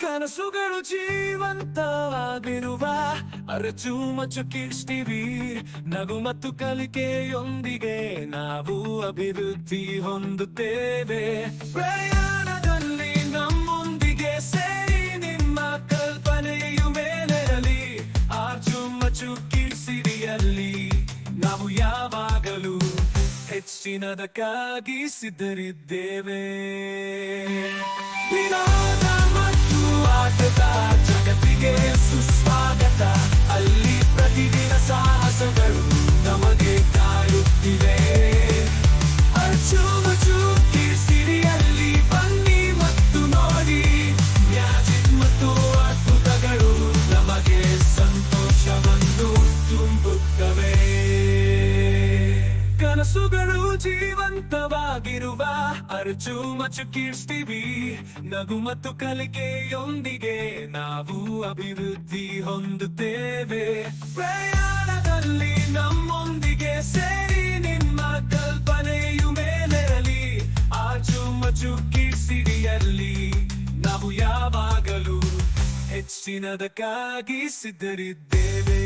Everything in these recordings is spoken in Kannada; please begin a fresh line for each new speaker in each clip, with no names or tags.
ಕನಸುಗಳು ಜೀವಂತವಾಗಿರುವ ಅರಚು ಮಚ್ಚು ಕಿರ್ಸ್ತೀವಿ ನಗು ಮತ್ತು ಕಲಿಕೆಯೊಂದಿಗೆ ನಾವು ಅಭಿವೃದ್ಧಿ ಹೊಂದುತ್ತೇವೆ. ಪ್ರಯಾಣದಲ್ಲಿ ನಮ್ಮೊಂದಿಗೆ ಸೇರಿ ನಿಮ್ಮ ಕಲ್ಪನೆಯು ಮೇಲೆರಲಿ. ಆಚು ಮಚ್ಚು ಕಿರ್ಸಿರಿಯಲ್ಲಿ ನಾವು ಯಾವಾಗಲೂ ಹೆಚ್ಚಿನದಕ್ಕಾಗಿ ಸಿದ್ಧರಿದ್ದೇವೆ. ಕನಸುಗಳು ಜೀವಂತವಾಗಿರುವ ಅರಚು ಮಚ್ಚು ಕೀರ್ಸ್ತೀವಿ. ನಗು ಮತ್ತು ಕಲಿಕೆಯೊಂದಿಗೆ ನಾವು ಅಭಿವೃದ್ಧಿ ಹೊಂದುತ್ತೇವೆ. ಪ್ರಯಾಣದಲ್ಲಿ ನಮ್ಮೊಂದಿಗೆ ಸೇರಿ ನಿಮ್ಮ ಕಲ್ಪನೆಯು ಮೇಲೆರಲಿ. ಆಚು ಮಚ್ಚು ಕೀರ್ಸಿಡಿಯಲ್ಲಿ ನಾವು ಯಾವಾಗಲೂ ಹೆಚ್ಚಿನದಕ್ಕಾಗಿ ಸಿದ್ಧರಿದ್ದೇವೆ.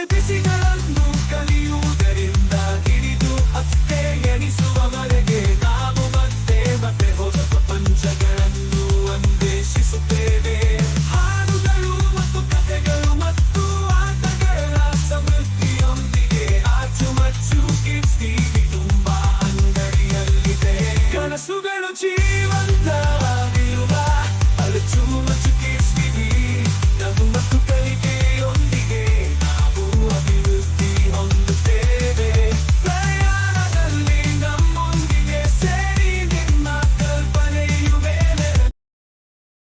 ಯತಿಸಿಗಳನ್ನು ಕನಸುಗಳು ಜೀವನ